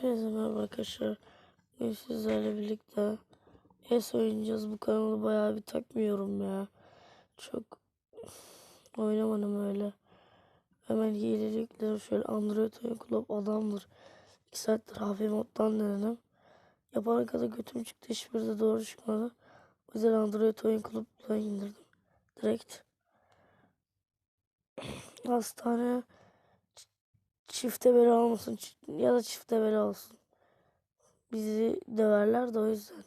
Herkese merhaba arkadaşlar. Bugün sizlerle birlikte ES oynayacağız. Bu kanalı bayağı bir takmıyorum ya. Çok oynamadım öyle. Hemen hilelikleri şöyle Android oyun club adamdır. 2 saattir hafif moddan denedim. Yapana kadar götüm çıktı. Hiçbiri de doğru çıkmadı. O yüzden Android oyun club'dan indirdim. Direkt. Hastane çifte bela olmasın ya da çifte bela olsun. Bizi döverler de o yüzden.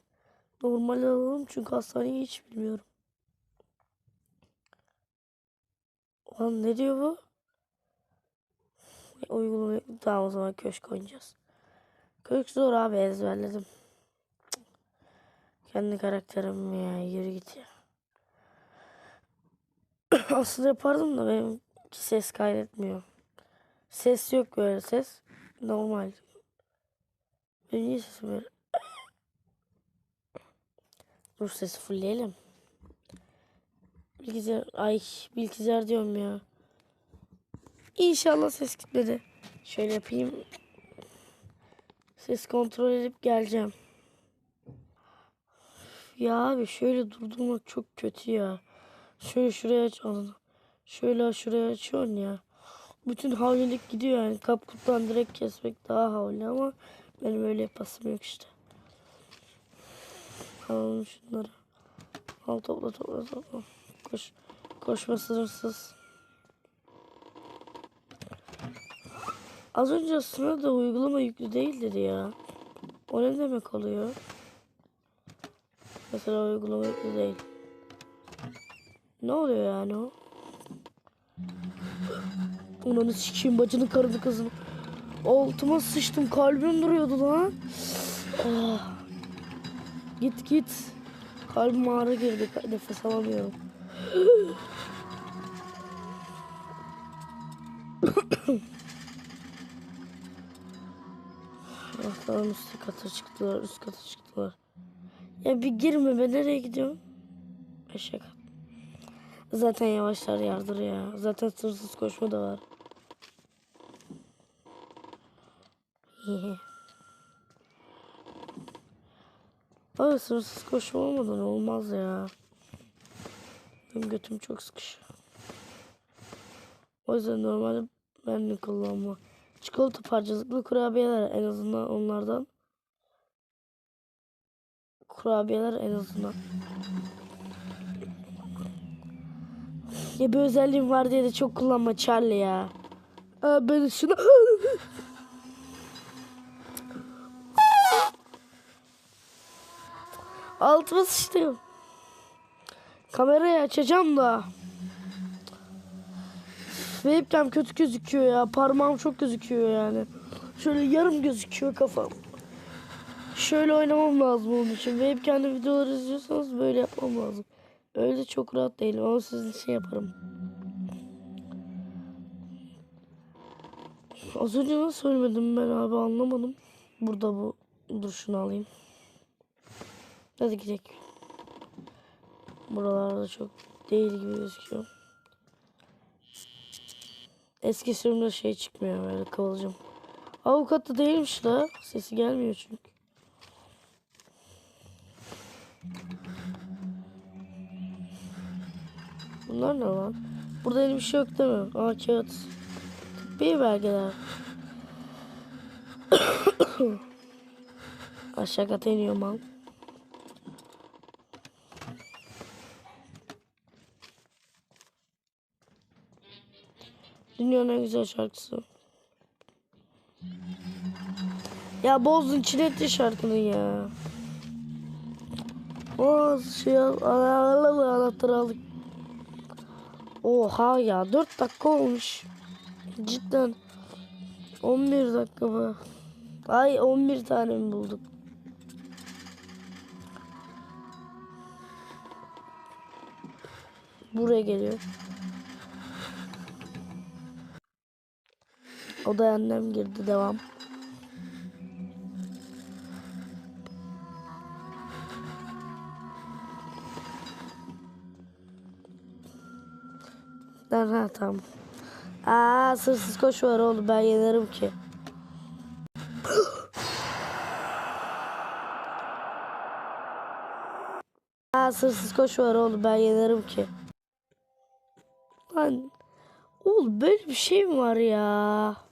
Normal alalım çünkü hastaneyi hiç bilmiyorum. Lan ne diyor bu? E, Uygulama tamam o zaman köşk oynayacağız. Köşk zor abi ezberledim. Kendi karakterim ya yürü git ya. Aslında yapardım da benimki ses kaydetmiyor. Ses yok böyle ses. Normal. Benim niye sesim böyle? Dur sesi fullleyelim. Bilgisayar, ay bilgisayar diyorum ya. İnşallah ses gitmedi. Şöyle yapayım. Ses kontrol edip geleceğim. Ya abi şöyle durdurmak çok kötü ya. Şöyle şuraya aç. Şöyle şuraya açıyorsun ya. Bütün havlilik gidiyor yani. Kapkuttan direkt kesmek daha havli ama benim öyle yapasım yok işte. Alalım şunları. Al topla topla topla. Koş. Koşma sınırsız. Az önce aslında da uygulama yüklü değil dedi ya. O ne demek oluyor? Mesela uygulama yüklü değil. Ne oluyor yani o? Ananı sikeyim bacını karını kızını. Altıma sıçtım kalbim duruyordu lan. Ah. Git git. Kalbim ağrı girdi. Nefes alamıyorum. Ah tamam üst kata çıktılar. Üst kata çıktılar. Ya bir girme be nereye gidiyorsun? Eşek. Zaten yavaşlar yardır ya. Zaten sırsız koşma da var. Abi sırsız koşma olmadan olmaz ya. Benim götüm çok sıkışıyor. O yüzden normalde ben de kullanma. Çikolata parçacıklı kurabiyeler en azından onlardan. Kurabiyeler en azından. Ya bir özelliğim var diye de çok kullanma Charlie ya. Aa, ben şunu... Altıma sıçtım. Kamerayı açacağım da. Webcam kötü gözüküyor ya. Parmağım çok gözüküyor yani. Şöyle yarım gözüküyor kafam. Şöyle oynamam lazım onun için. Webcam'da videoları izliyorsanız böyle yapmam lazım. Öyle çok rahat değilim ama sizin için yaparım. Az önce nasıl söylemedim ben abi anlamadım. Burada bu. Dur şunu alayım. Hadi gidelim. Buralarda çok değil gibi gözüküyor. Eski sürümde şey çıkmıyor böyle kıvılcım. Avukat da değilmiş la. Sesi gelmiyor çünkü. Bunlar ne lan? Burada öyle bir şey yok değil mi? Aa kağıt. Tıbbi belgeler. Aşağı kata iniyor mal. Dünyanın en güzel şarkısı. Ya bozdun çiletti şarkının ya. Boz şey al, al, al, anahtarı aldık. Oha ya 4 dakika olmuş. Cidden. 11 dakika mı? Ay 11 tane mi bulduk? Buraya geliyor. Odaya annem girdi devam. Ha tamam. Aa sırsız koş var oğlum ben yenerim ki. Aa sırsız koş var oğlum ben yenerim ki. Lan oğlum böyle bir şey mi var ya?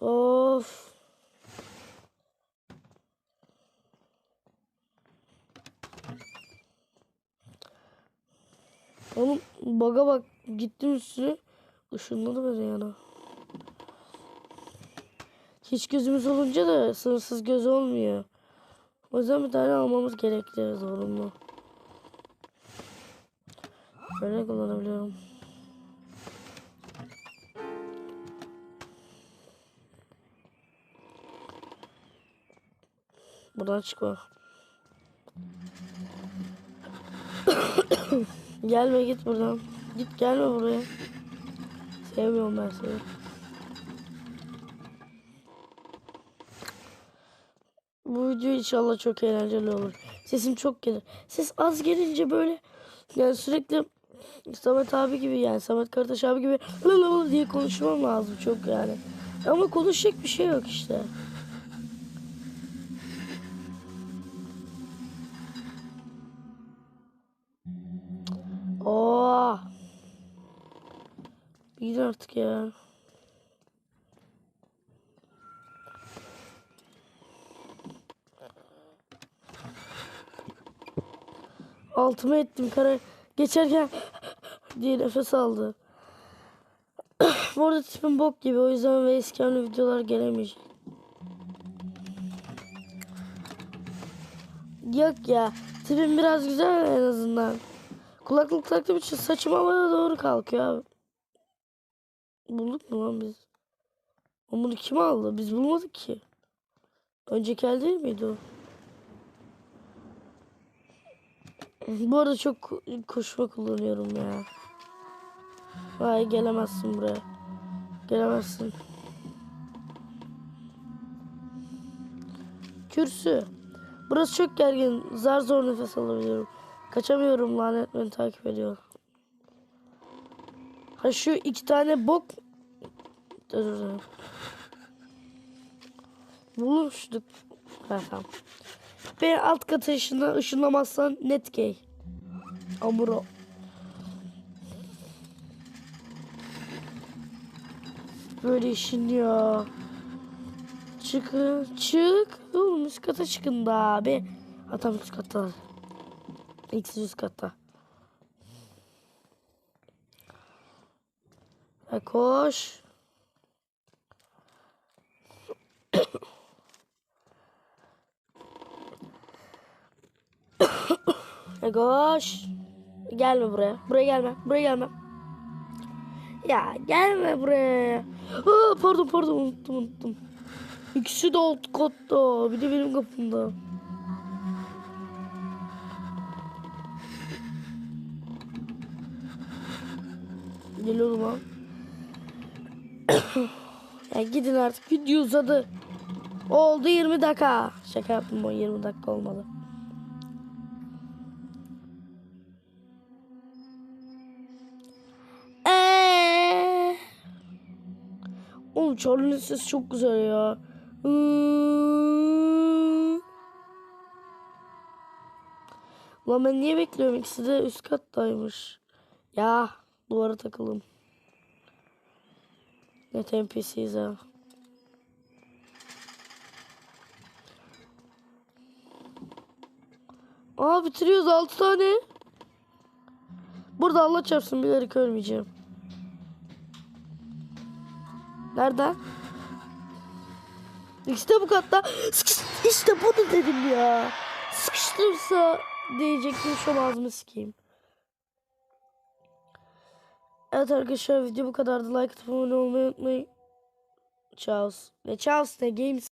Of. Oğlum baga bak gittim üstüne ışınladı beni yana. Hiç gözümüz olunca da sınırsız göz olmuyor. O yüzden bir tane almamız gerekli zorunlu. Böyle kullanabiliyorum. Buradan çıkma. gelme git buradan. Git gelme buraya. Sevmiyorum ben seni. Bu video inşallah çok eğlenceli olur. Sesim çok gelir. Ses az gelince böyle yani sürekli Samet abi gibi yani Samet Karataş abi gibi diye konuşmam lazım çok yani. Ama konuşacak bir şey yok işte. Artık ya. Altıma ettim kara. Geçerken diye nefes aldı. Bu arada tipim bok gibi o yüzden ve eskemli videolar gelemeyecek. Yok ya tipim biraz güzel en azından. Kulaklık taktığım için saçım havaya doğru kalkıyor abi. Bulduk mu lan biz? Ama Bunu kim aldı? Biz bulmadık ki. Önceki el değil miydi o? Bu arada çok ko- koşma kullanıyorum ya. Vay gelemezsin buraya. Gelemezsin. Kürsü. Burası çok gergin. Zar zor nefes alabiliyorum. Kaçamıyorum lanet beni takip ediyor. Ha şu iki tane bok. Bulmuştuk. Ha tamam. Beni alt kata ışınla, ışınlamazsan net gay. Amuro. Böyle ışınlıyor. Çıkın. Çık. Oğlum üst kata çıkın da abi. Ha tamam üst katta. İkisi üst katta. Ha, koş. E koş. Gelme buraya. Buraya gelme. Buraya gelme. Ya gelme buraya. Aa, pardon pardon unuttum unuttum. İkisi de alt katta. Bir de benim kapımda. Geliyorum ha. ya gidin artık. Video uzadı. Oldu 20 dakika. Şaka yaptım o 20 dakika olmadı. Eee. Oğlum Charlie'nin sesi çok güzel ya. Hmm. Lan ben niye bekliyorum? İkisi de üst kattaymış. Ya duvara takıldım. Ne NPC'yiz ha. Aa bitiriyoruz 6 tane. Burada Allah çarpsın bilerek ölmeyeceğim. Nerede? İşte bu katta. İşte bunu dedim ya. Sıkıştırırsa diyecektim şu ağzımı sikeyim. Evet arkadaşlar video bu kadardı. Like atıp abone olmayı unutmayın. Chaos. Ne Chaos ne Games